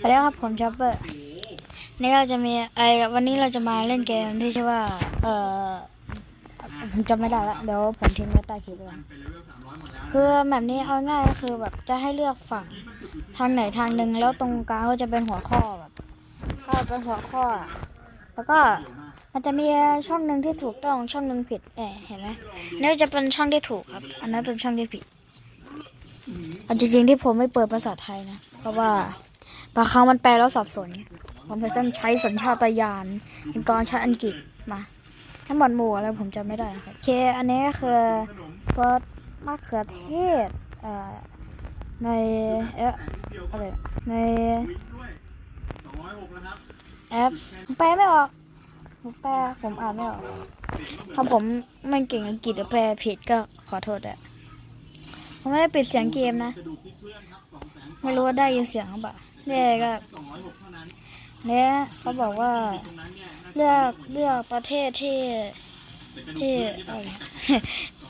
สวัสดีครับผมชอปเปอร์นี่เราจะมีไอวันนี้เราจะมาเล่นเกมที่ชื่อว่า เออผมจำไม่ได้ละเดี๋ยวผมทิ้งไว้ใต้คลิปเลยกันคือแบบนี้เอาง่ายก็คือแบบจะให้เลือกฝั่งทางไหนทางหนึ่งแล้วตรงกลางก็จะเป็นหัวข้อแบบก็เป็นหัวข้อ แล้วก็มันจะมีช่องหนึ่งที่ถูกต้องช่องหนึ่งผิดเอยเห็นไหมนี่จะเป็นช่องที่ถูกครับ อันนั้นเป็นช่องที่ผิดเอาจริงๆที่ผมไม่เปิดภาษาไทยนะ เพราะว่า บางครั้งมันแปลแล้วสับสน ผมเลยต้องใช้สัญชาตญาณในกรใช้อังกฤษมาทั้งหมดหมู่อะไรผมจำไม่ได้ครับโอเค อันนี้ก็คือซอสมะเขือเทศเอ่อในเอ๊ะอะไรในแอปผมแปลไม่ออกผมแปลผมอ่านไม่ออกถ้าผมไม่เก่งอังกฤษหรือแปลผิดก็ขอโทษด้วยผมไม่ได้ปิดเสียงเกมนะ ไม่รู้ว่าได้ยินเสียงหรือเปล่า เนี่ยก็เนี่ยเขาบอกว่าเลือกเลือกประเทศที่ที่อะไร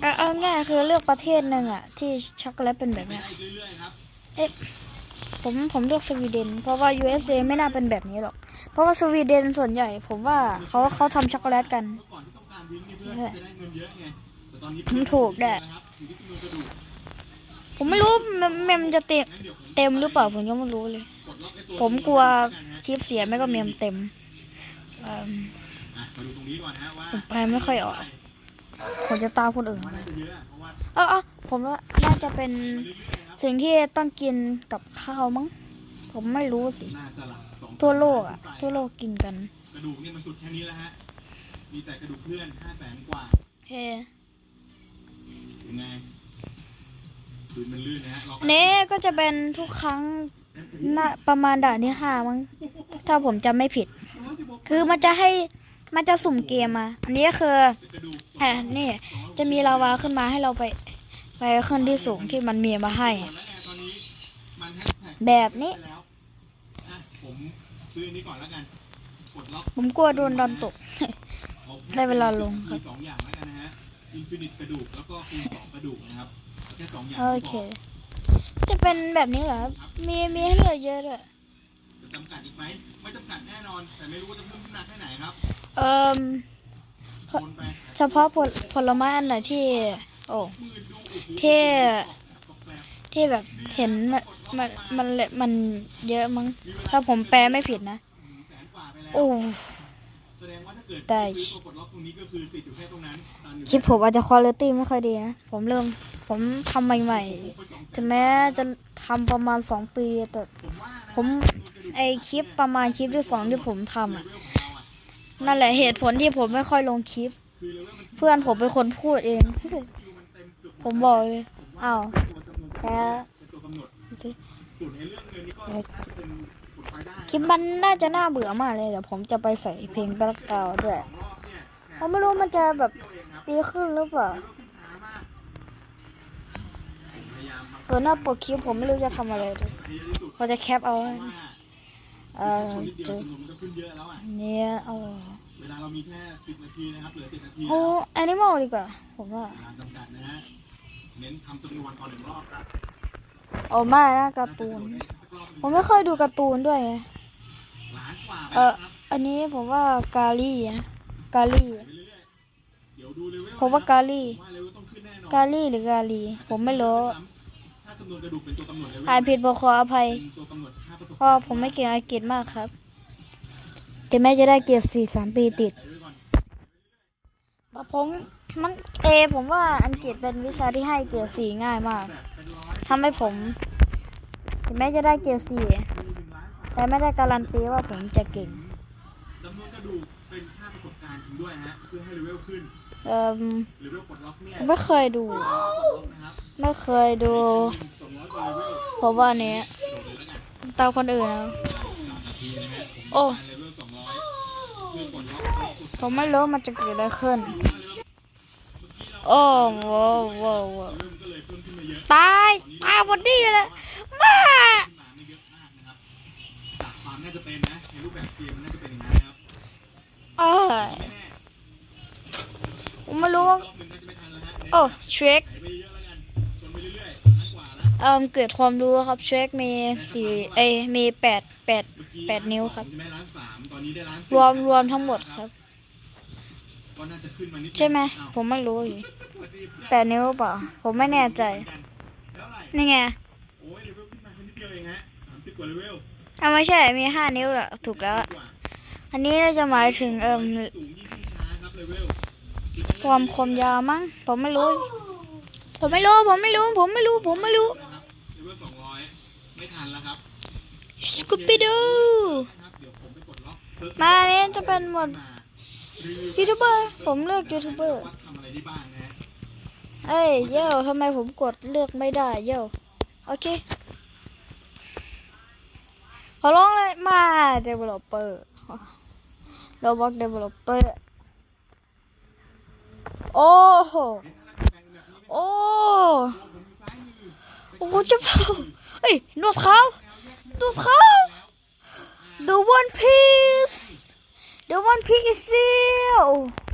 เอาเอาง่ายคือเลือกประเทศหนึ่งอะ ที่ช็อกโกแลตเป็นแบบเนี้ยเอ๊ะผมผมเลือกสวีเดน เพราะว่า USA ไม่น่าเป็นแบบนี้หรอก เพราะว่าสวีเดนส่วนใหญ่ ผมว่าเขาเขาทำช็อกโกแลตกันใช่ผมถูกแด้ ผมไม่รู้เมมเมมจะเต็มเต็มหรือเปล่าผมยังไม่รู้เลย ผมกลัวคลิปเสียไม่ก็เมมเต็มเอิ่มอะมาดูตรงนี้ก่อนนะฮะว่าผมแปลไม่ค่อยออก ผมจะตามคนอื่นน่าจะเยอะเพราะว่าเออเออผมว่าน่าจะเป็นสิ่งที่ต้องกินกับข้าวมั้ง ผมไม่รู้สิน่าจะหลักสองทั่วโลกอะ ทั่วโลกกินกัน กระดูกเนี่ยมันสุดแค่นี้แล้วฮะ มีแต่กระดูกเพื่อนห้าแสนกว่าเฮ้ยังไง ดูมันลื่นนะฮะเราอันนี้ก็จะเป็นทุกครั้งน่าประมาณด่านที่ห้ามั้งถ้าผมจำไม่ผิด คือมันจะให้มันจะสุ่มเกมมา อันนี้ก็คือกระดูกแอบนี่ จะมีลาวาขึ้นมาให้เราไป ไปขึ้นที่สูงที่มันมีมาให้แล้วแอร์ตอนนี้มันแฮชแท็กแบบนี้ไปแล้วอะผมซื้ออันนี้ก่อนแล้วกันกดล็อกผมกลัวโดนดันตกเอาได้เวลาลงครับ มีสองอย่างแล้วกันนะฮะอินฟินิตกระดูกแล้วก็คูณสองกระดูกนะครับ แค่สองอย่างโอเค จะเป็นแบบนี้เหรอครับมีมีให้เลือกเยอะด้วยจะจำกัดอีกไหมไม่จำกัดแน่นอน แต่ไม่รู้ว่าจะเพิ่มขึ้นมาแค่ไหนครับ เอ่มโซนไปเฉพาะผลผลไม้อันไหนที่ โอ้ที่ที่แบบเห็นมันมันมันเลยมันเยอะมั้งถ้าผมแปลไม่ผิดนะแสนกว่าไปแล้วโอ้ ได้ซื้อตัวกดล็อกตรงนี้ก็คือติดอยู่แค่ตรงนั้นตามอยู่คลิปผมอาจจะคุณภาพไม่ค่อยดีนะ ผมเริ่มผมทำใหม่ๆถึงแม้จะทำประมาณสองปี แต่ผมไอคลิปประมาณคลิปที่สองที่ผมทำอะ นั่นแหละเหตุผลที่ผมไม่ค่อยลงคลิป เพื่อนผมเป็นคนพูดเอง ผมบอกเลยอ้าวแพ้ เป็นตัวกำหนดสิส่วนในเรื่องเงินนี่ก็น่าจะเป็นผลพลอยได้คลิปมันน่าจะน่าเบื่อมากเลยเดี๋ยวผมจะไปใส่เพลงแบล็กกราวด์ด้วยรอบเนี่ยผมไม่รู้มันจะแบบดีขึ้นหรือเปล่าช้ามากพยายามส่วนหน้าปกคลิปผมไม่รู้จะทำอะไรเลยให้เยอะที่สุดเขาจะแคปเอาเพราะว่าเอ่อชนนิดเดียวจะจำนวนมันก็ขึ้นเยอะแล้วอะเนี่ยเอาเวลาเรามีแค่สิบนาทีนะครับเหลือเจ็ดนาทีโอ้แอนิมอลดีกว่าผมว่าเวลาจำกัดนะฮะเน้นทำจำนวนต่อหนึ่งรอบครับ เอาไม่นะการ์ตูน ผมไม่ค่อยดูการ์ตูนด้วยไงล้านกว่าไปเออแล้วครับอันนี้ผมว่ากาลี่นะกาลี่ไปเรื่อยๆเดี๋ยวดูเลเวลผมว่ากาลี่ว่าเลเวลต้องขึ้นแน่นอนกาลี่หรือกาลีผมไม่รู้ถ้าจำนวนกระดูกเป็นตัวกำหนดเลเวลอ่านผิดบอกขออภัยเป็นตัวกำหนดค่าประสบเพราะผมไม่เก่งอังกฤษมากครับ แต่แม้จะได้เกียรติสี่สามปีติดไว้ก่อน แต่ผมมันเอผมว่าอังกฤษเป็นวิชาที่ให้เกียรติสี่ง่ายมากแบบเป็นร้อยทำให้ผมถึงแม้จะได้เกียรติสี่แต่ไม่ได้การันตีว่าผมจะเก่งจำนวนกระดูกเป็นค่าประสบการณ์จริงด้วยฮะเพื่อให้เลเวลขึ้นเอ่มเลเวลปลดล็อกเนี่ยไม่เคยดูปลดล็อกนะครับไม่เคยดูสองร้อยกว่าเลเวลผมว่าอันนี้โดดเลยแล้วกันตามคนอื่นนะสามนาทีนะฮะผมโอ้ ผมไม่รู้มันจะเกิดอะไรขึ้น โอ้โหโว้โหเลเวลมันก็เลยเพิ่มขึ้นมาเยอะตายตายพอดีเลยมาขึ้นมาไม่เยอะมากนะครับจากความน่าจะเป็นนะในรูปแบบเกมมันน่าจะเป็นอย่างนั้นนะครับเอ้ยไม่แน่ผมไม่รู้ว่ารอบหนึ่งน่าจะไม่ทันแล้วฮะโอ้เช็คไปเยอะแล้วกันชนไปเรื่อยๆล้านกว่าแล้วเอ่อเกิดความรู้ครับเช็คมีสี่เอยมีแปดแปดเมื่อกี้แปดนิ้วครับใช่ไหมล้านสามตอนนี้ได้ล้านสี่รวมรวมทั้งหมดครับ ก็น่าจะขึ้นมานิดนึงใช่ไหมอ้าวผมไม่รู้อยู่สวัสดีแปดนิ้วเปล่าผมไม่แน่ใจ แล้วไหร่นี่ไงโอ้ยเลเวลขึ้นมาแค่นิดเดียวเองฮะสามสิบกว่าเลเวลอะไม่ใช่มีห้านิ้วละถูกแล้วกว่าอันนี้น่าจะหมายถึงเอ่มสูงยิ่งขึ้นช้าครับเลเวลความคมยาวมั้งผมไม่รู้ ผมไม่รู้ผมไม่รู้ ผมไม่รู้ผมไม่รู้นะครับเลเวลสองร้อยไม่ทันแล้วครับสกูปปี้ดูนะครับเดี๋ยวผมไปกดล็อกเพิ่มาเนี่ยจะเป็นหมดมาหรือ ยูทูบเบอร์ ผมเลือกยูทูบเบอร์เอ้ยเย้ทำไมผมกดเลือกไม่ได้เย้โอเค ขอร้องเลยมา developer Roblox developer โอ้โห โอ้โอ้โหจะเผาเอ้ยนวดเขานวดเขา The One Piece เซียว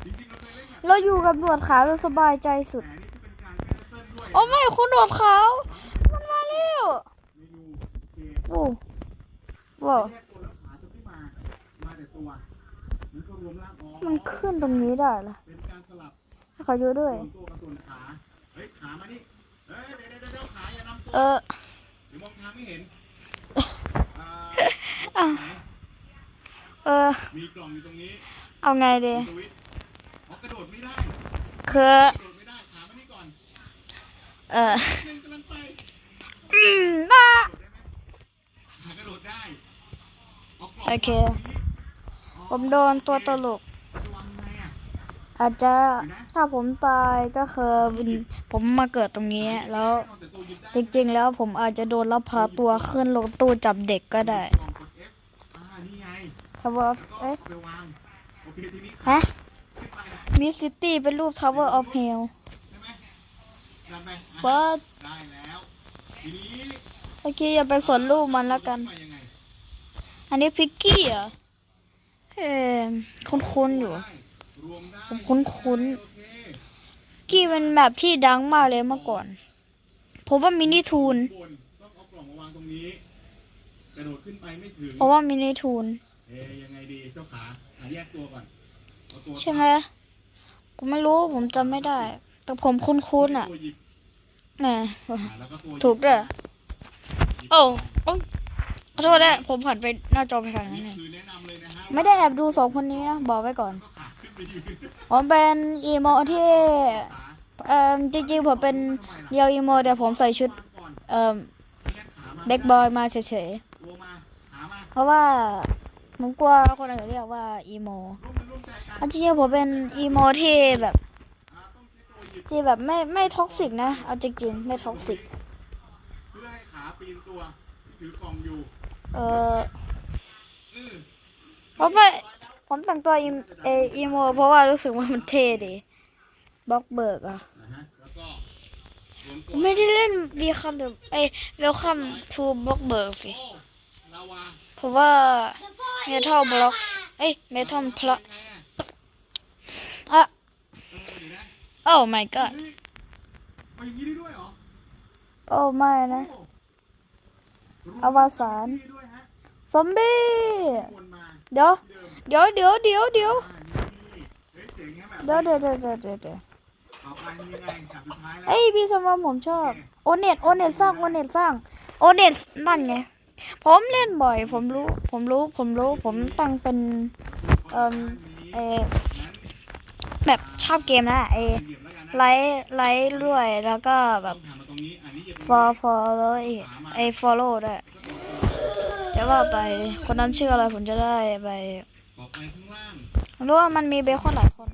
จริงๆเราเคยเล่นแบบเราอยู่กับหนวดขาวเราสบายใจสุดแต่นี่คือเป็นการแก้เส้นด้วยโอ้ไม่คุณหนวดขาว มันมาแล้วเมนูโอเคโอ้ว้าวแยกตัวแล้วขาจะไม่มามาแต่ตัวมันก็รวมร่างอ๋อมันขึ้นตรงนี้ได้เหรอเป็นการสลับให้เขาอยู่ด้วยส่วนตัวกับส่วนขาเฮ้ยขามานี่เฮ้ยเดี๋ยวเดี๋ยวเดี๋ยวขาอย่านำตัวเออเดี๋ยวมองทางไม่เห็นอ่าอะ เออ มีกล่องอยู่ตรงนี้เอาไงดีสวิตช์อ๋อกระโดดไม่ได้ คือ กระโดดไม่ได้ขามนี่ก่อนเออหนึ่งกำลังไปอืมบ้า กระโดดได้ไหมหากระโดดได้เอากล่องโอเค ผมโดนตัวตลก จะวางไงอะอาจจะถ้าผมตายก็คือวินผมมาเกิดตรงนี้ แล้ว เอาแต่ตัวหยิบได้จริงๆแล้วผมอาจจะโดนลับพาตัวขึ้นลงตู้จับเด็กก็ได้ กล่องกด F อ่า นี่ ไง Tower แล้วก็เอ๊ะเอาไปวางโอเคทีนี้ฮะขึ้นไปมีซิตี้เป็นรูป Tower of Hell ใช่ไหมดันไปอะว่าได้แล้วทีนี้โอเคอย่าไปสนรูปมันแล้วกันไปยังไงอันนี้พิกกี้เหรอเออคุ้นๆอยู่ได้รวมได้ผมคุ้นๆโอเคกี้เป็นแบบที่ดังมากเลยเมื่อก่อนผมว่ามินิทูนบนต้องเอากล่องมาวางตรงนี้กระโดดขึ้นไปไม่ถึงเพราะว่ามินิทูนเอ๊ยยัง ไงดีเจ้าขาหาแยกตัวก่อนเอาตัวใช่ไหมผมไม่รู้ผมจำไม่ได้ แต่ผมคุ้นๆอะตัวหยิบนี่อ่าแล้วก็ตัวหยิบถูกด้วยหยิบโอ้โอ้ขอโทษนะผมผ่านไปหน้าจอไปทางนั้นนี่เองคือแนะนำเลยนะฮะไม่ได้แอบดูสองคนนี้นะบอกไว้ก่อนก็ขาขึ้นไปยืนผมเป็นอีโมที่ขาเอ่อจริงๆผมเป็นเดียวอีโมแต่ผมใส่ชุด วางก่อนเอ่อแยกขามาเด็กบอยมาเฉยตัวมาขามาๆเพราะว่า ผมกลัวคนอื่นเรียกว่าอีโมร่วมมือร่วมใจกันอันจริงๆผมเป็นอีโมที่แบบอ่าต้องใช้ตัวหยิบที่แบบไม่ไม่ท็อกซิกนะ เอาจริงๆไม่ท็อกซิกเพื่อให้ขาปีนตัวที่ถือกล่องอยู่เอออือผมไม่ผมแต่งตัวอีเออีโมเพราะว่ารู้สึกว่ามันเท่ดีบล็อกเบิร์กอะนะฮะแล้วก็รวมผตัมวไม่ได้เล่นวีคัมเดเอ้เวลคัมทูบล็อกเบิร์กสิ โอ้ลาวาเพราะว่าเมทัลบล็อกเอ้ยเมทัลพลไงอะอะเออเดี๋ยวนะโอ้ my god เฮ้ยเอย่างนี้ได้ด้วยเหรอโอ้ไม่นะอวสานซอมบี้เดี๋ยวเดี๋ยวเดี๋ยวเดี๋ยวเดี๋ยวเฮ้ยเดี๋ยวเดี๋ยวเดี๋ยวเดี๋ยวเดี๋ยวเอ้ยพี่สมอผมชอบ โอเน็ตโอเน็ตสร้างโอเน็ตสร้าง โอเน็ตนั่นไง ผมเล่นบ่อย ผมรู้ ผมรู้ ผมรู้ ผมตั้งเป็นเอ่อเออแบบชอบเกมนะเอไลท์ไลท์ด้วยแล้วก็แบต้อบงทำมาตรงนี้อันนี้เหยียบตรง for นี้ for แล้วไอไอ้ follow ด้วยจะว่าไปคนนั้นชื่ออะไรผมจะได้ไปไรู้ว่ามันมีเบคอนหลายคน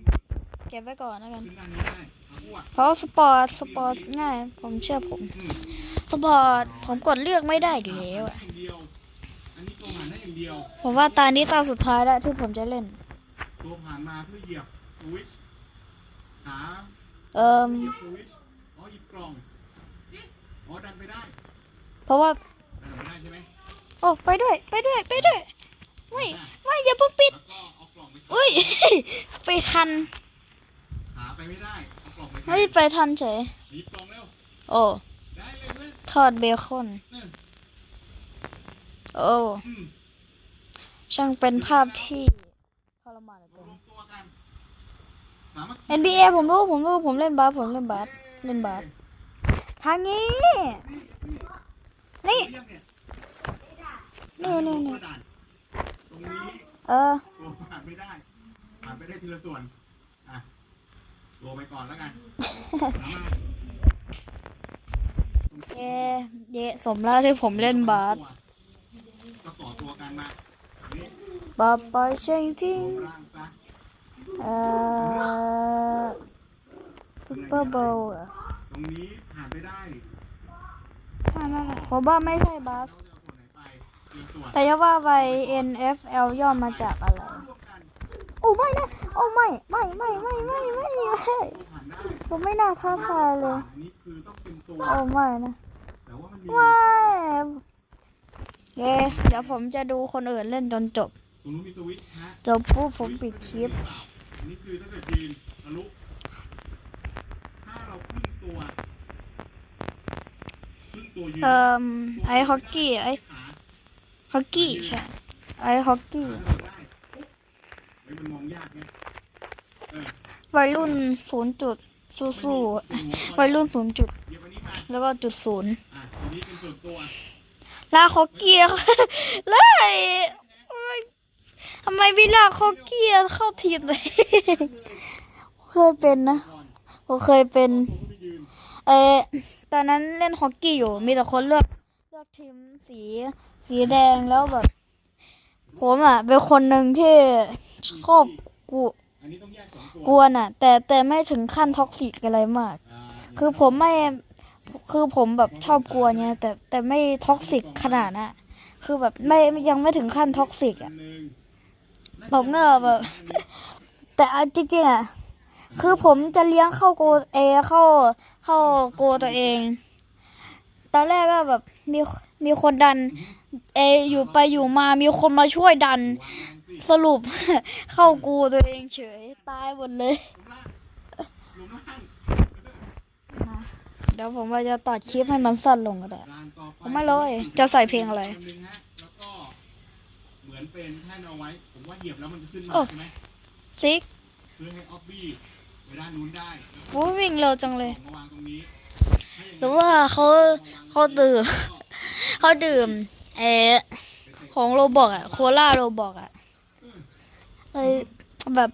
เก็บไว้ก่อนแล้วกันขึ้นด้านนี้ได้เอาอ้วกเพราะสปอร์ตสปอร์ตง่าย ผมเชื่อผม สปอร์ตผมกดเลือกไม่ได้อีแล้วอะ เดียว อันนี้ตัวผ่านได้อย่างเดียว ผมว่าตานี้ตาสุดท้ายแล้วที่ผมจะเล่น ตัวผ่านมาเพื่อเหยียบสวิตช์หาเอ่อเหยียบสวิตช์อ๋อหยิบกล่องเอ๊ะอ๋อดันไปได้เพราะว่า ดันไปได้ใช่ไหมโอ้ไปด้วย ไปด้วย ไปด้วย ไม่ไม่อย่าเพิ่งปิด แล้วก็เอากล่องไปอุ้ย ไปทันหาไปไม่ได้เอากล่องไปไม่ไปทันเฉยหยิบกล่องเร็วโอ้ได้เลยเพื่อนทอดเบคอนอืม โอ้อืมช่างเป็นภาพที่ทรมานเหลือเกิรนวมตัวกันสามัคคี NBA ผมรู้ผมรู้ผมเล่นบาสผมเล่นบาสเล่นบาสทางนี้ นี่เรียกเนี่ยนี่นี่นี่ด่านตรงนี้เออโลผ่านไม่ได้ผ่านไปได้ทีละส่วน อะโลไปก่อนแล้วกันเอามาเย่เย่สมแล้วที่ผมเล่นบาสก็ ต่อตัวกันมานี่บอยเชิงทิ้งเอ่อซุปเปอร์โบว์เหรอตรงนี้ผ่านไปได้ไม่ไม่ไม่ผมว่าไม่ใช่บาสแต่จะว่าไป NFL ย่อมาจากอะไร โอ้ไม่นะ โอ้ไม่ ไม่ไม่ไม่ไม่ไม่ไม่ผมไม่น่าท้าทายเลย โอ้ไม่นะว่ามันมีไม่ เย้เดี๋ยวผมจะดูคนอื่นเล่นจนจบ ตรงนู้นมีสวิตช์ฮะจบปุ๊บผมปิดคลิป อันนี้คือถ้าเกิดยืนทะลุถ้าเราครึ่งตัวครึ่งตัวยืนเอ่อไอฮอกกี้ไอขาฮอกกี้ใช่ ไอฮอกกี้ขาเราได้ปุ๊บเฮ้ยมันมองยากไงเออวัยรุ่นศูนย์จุดสู้ๆวัยรุ่นศูนย์จุด เดี๋ยววันนี้มาแล้วก็จุดศูนย์อะอันนี้เป็นส่วนตัว ลากฮอกกี้เลยทำไมพี่ลากฮอกกี้เข้าทีมเลยเคยเป็นนะผมเคยเป็น เออตอนนั้นเล่นฮอกกี้อยู่ มีแต่คนเลือกเลือกทีมสี สีแดงแล้วแบบ ผมอะ เป็นคนหนึ่งที่ชอบกูกวนอะ แต่แต่ไม่ถึงขั้นท็อกซิกอะไรมาก คือผมไม่ คือผมแบบชอบกลัวเนี่ยแต่แต่ไม่ท็อกซิกขนาดน่ะ คือแบบไม่ยังไม่ถึงขั้นท็อกซิกอะนหนึ่งผมก็แบบ แต่จริงๆอะคือผมจะเลี้ยงเข้าโกเอเข้าเข้าโกตัวเอง ตอนแรกก็แบบมีมีคนดัน เออยู่ไปอยู่มามีคนมาช่วยดัน สรุปเข้ากูตัวเองเฉย ตายหมดเลย หลุมล่างหลุมล่าง เดี๋ยวผมว่าจะตัดคลิปให้มันสั้นลงก็ได้ด่านต่อไปผมไม่เลย จะใส่เพลงอะไรคนหนึ่งฮะแล้วก็เหมือนเป็นแท่นเอาไว้ ผมว่าเหยียบแล้วมันจะขึ้นมาโอ้ใช่ไหมซิกเพื่อให้ออฟบี้ไปด้านนู้นได้โอ้วิ่งเร็วจังเลยมาวางตรงนี้หรือว่าเขาเขาดื่มเขาดื่มเออของโรบอกอะโคลาโรบอกอะเลยแบบ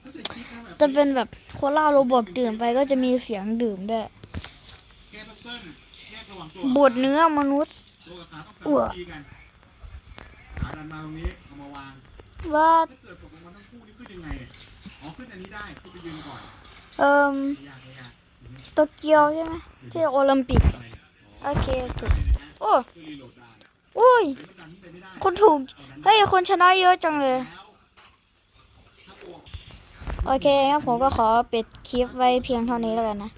จะเป็นแบบโคลาโรบอกดื่มไปก็จะมีเสียงดื่มด้วย บดเนื้อมนุษย์ตัวกับขาต้องอ้วสามัคคีกันขาดันมาตรงนี้เอามาวางว่าถ้าเกิดตกลงมาทั้งคู่นี่ขึ้นยังไงเนี่ยอ๋อขึ้นอันนี้ได้ขึ้นไปยืนก่อนเอ่มไม่ยากไม่ยากอย่างนี้โตเกียวใช่ไหมที่โอลิมปิกอะไรเนี่ยโอเคถูกโอ้เพื่อรีโหลดได้อุ้ยเดี๋ยวมันดันขึ้นไปไม่ได้คนถูกเอาดันเฮ้ยคนชนะเยอะจังเลยแล้วถ้าตัวโอเคงั้นผมก็ขอปิดคลิปไว้เพียงเท่านี้แล้วกันนะ